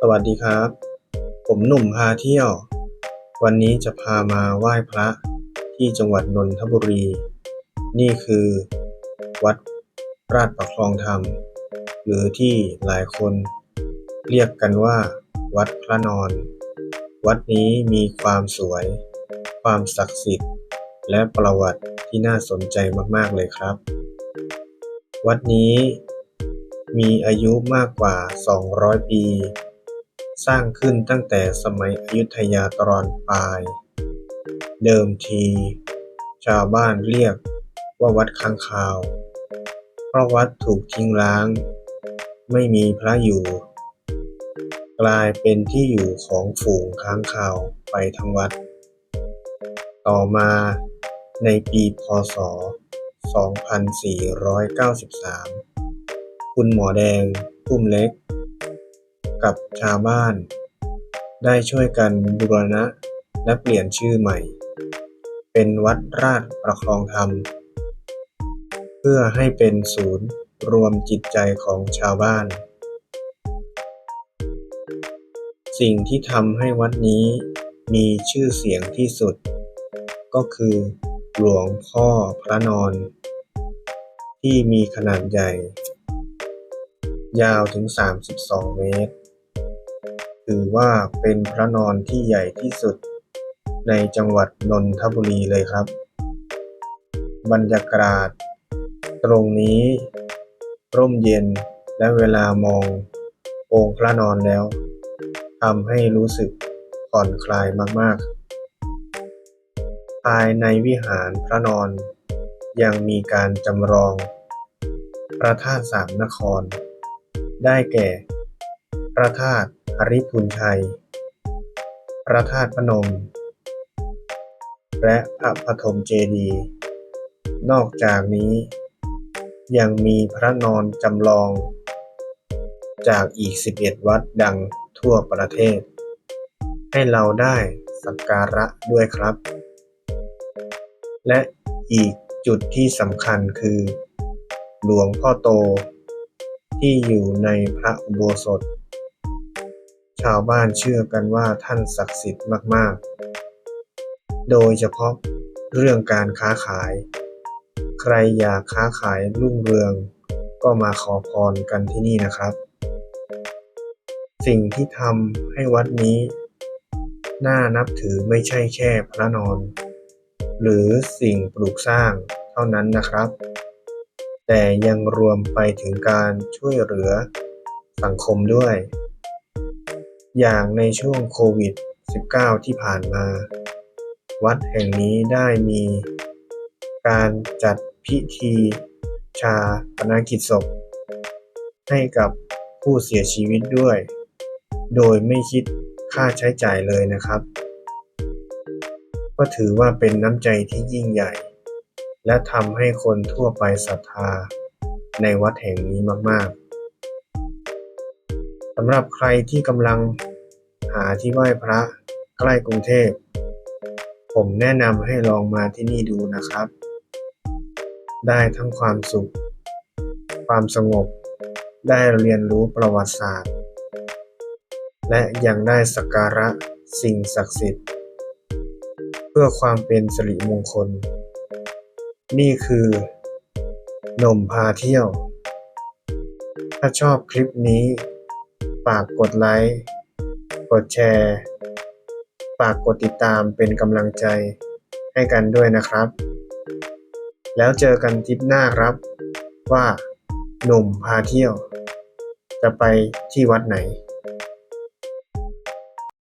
สวัสดีครับ ผมหนุ่มพาเที่ยว วันนี้จะพามาไหว้พระที่จังหวัดนนทบุรี นี่คือ วัดราชประคองธรรม หรือที่หลายคนเรียกกันว่า วัดพระนอน วัดนี้มีความสวย ความศักดิ์สิทธิ์ และประวัติที่น่าสนใจมาก ๆ เลยครับ วัดนี้ มีอายุมากกว่า 200 ปี สร้างขึ้นตั้งแต่สมัยอยุธยาตอนปลาย เดิมที ชาวบ้านเรียกว่าวัดค้างคาว เพราะวัดถูกทิ้งร้าง ไม่มีพระอยู่ กลายเป็นที่อยู่ของฝูงค้างคาวไปทั้งวัด ต่อมาในปีพ.ศ.2493 คุณหมอแดงพุ่มเล็ก กับชาวบ้าน ได้ช่วยกันบูรณะและเปลี่ยนชื่อใหม่ เป็นวัดราชประคองธรรม เพื่อให้เป็นศูนย์รวมจิตใจของชาวบ้าน สิ่งที่ทำให้วัดนี้มีชื่อเสียงที่สุด ก็คือหลวงพ่อพระนอน ที่มีขนาดใหญ่ ยาวถึง 32 เมตร ถือว่าเป็นพระนอนที่ใหญ่ที่สุดในจังหวัดนนทบุรีเลยครับ บรรยากาศตรงนี้ ร่มเย็นและเวลามององค์พระนอนแล้วทำให้รู้สึกผ่อนคลายมากๆ ภายในวิหารพระนอนยังมีการจำลองพระธาตุสามนคร ได้แก่ พระธาตุอริพุนชัย พระธาตุพนม และพระปฐมเจดีย์ นอกจากนี้ ยังมีพระนอนจำลอง จากอีก 11 วัดดังทั่วประเทศ ให้เราได้สักการะด้วยครับ และอีกจุดที่สำคัญคือ หลวงพ่อโต ที่อยู่ในพระอุโบสถ ชาวบ้านเชื่อกันว่าท่านศักดิ์สิทธิ์มากๆ โดยเฉพาะเรื่องการค้าขาย ใครอยากค้าขายรุ่งเรือง ก็มาขอพรกันที่นี่นะครับ สิ่งที่ทำให้วัดนี้ น่านับถือไม่ใช่แค่พระนอน หรือสิ่งปลูกสร้างเท่านั้นนะครับ แต่ยังรวมไปถึงการช่วยเหลือสังคมด้วย อย่างในช่วงโควิด -19 ที่ผ่านมา วัดแห่งนี้ได้มีการจัดพิธีชาปนกิจศพ ให้กับผู้เสียชีวิตด้วย โดยไม่คิดค่าใช้จ่ายเลยนะครับ ก็ถือว่าเป็นน้ำใจที่ยิ่งใหญ่ และทำให้คนทั่วไปศรัทธาในวัดแห่งนี้มาก ๆสำหรับใครที่กำลังหาที่ไหว้พระใกล้กรุงเทพ ผมแนะนำให้ลองมาที่นี่ดูนะครับ ได้ทั้งความสุข ความสงบ ได้เรียนรู้ประวัติศาสตร์ และยังได้สักการะสิ่งศักดิ์สิทธิ์ เพื่อความเป็นสิริมงคล นี่คือ หนุ่มพาเที่ยว ถ้าชอบคลิปนี้ฝากกดไลค์ กดแชร์ฝากกดติดตามเป็นกำลังใจให้กันด้วยนะครับ แล้วเจอกันทิปหน้าครับ ว่าหนุ่มพาเที่ยว จะไปที่วัดไหน